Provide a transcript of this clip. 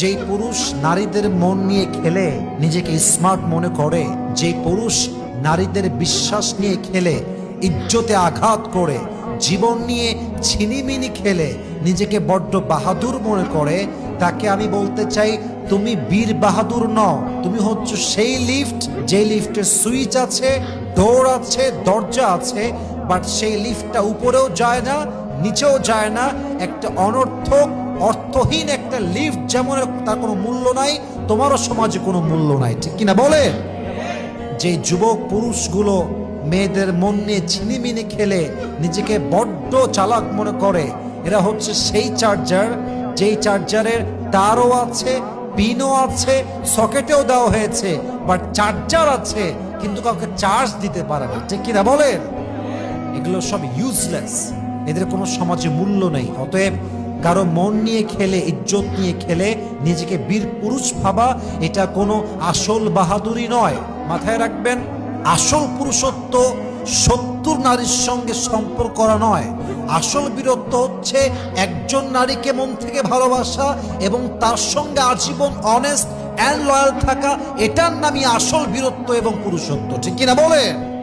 যেই পুরুষ নারীদের মন নিয়ে খেলে, নিজেকে স্মার্ট মনে করে, যেই পুরুষ নারীদের বিশ্বাস নিয়ে খেলে, ইজ্জতে আঘাত করে, জীবন নিয়ে ছিনিমিনি খেলে, নিজেকে বড্ড বাহাদুর মনে করে, তাকে আমি বলতে চাই, তুমি বীর বাহাদুর নও, তুমি হচ্ছে সেই লিফট যে লিফটের সুইচ আছে, দৌড় আছে, দরজা আছে বাট সেই লিফটটা উপরেও যায় না, নিচেও যায় না, একটা অনর্থক অর্থহীন একটা লিফট যেমন তার কোনো মূল্য নাই, তোমারও সমাজে কোনো মূল্য নাই। ঠিক কিনা বলে? যে যুবক পুরুষগুলো মেয়েদের মন নিয়ে ছিনিমিনি খেলে, নিজেকে বড্ড চালাক মনে করে, এরা হচ্ছে সেই চার্জার, যেই চার্জারের তারও আছে, পিনও আছে, সকেটেও দেওয়া হয়েছে বাট চার্জার আছে, কিন্তু কাউকে চার্জ দিতে পারে না। ঠিক কিনা বলেন এগুলো সব ইউজলেস এদের কোনো সমাজে মূল্য নেই। অতএব কারও মন নিয়ে খেলে, ইজ্জত নিয়ে খেলে, নিজেকে বীর পুরুষ ভাবা, এটা কোনো আসল বাহাদুরি নয়। মাথায় রাখবেন, আসল পুরুষত্ব সত্তর নারীর সঙ্গে সম্পর্ক করা নয়। আসল বীরত্ব হচ্ছে একজন নারীকে মন থেকে ভালোবাসা এবং তার সঙ্গে আজীবন অনেস্ট অ্যান্ড লয়াল থাকা, এটার নামই আসল বীরত্ব এবং পুরুষত্ব। ঠিক কিনা বলেন?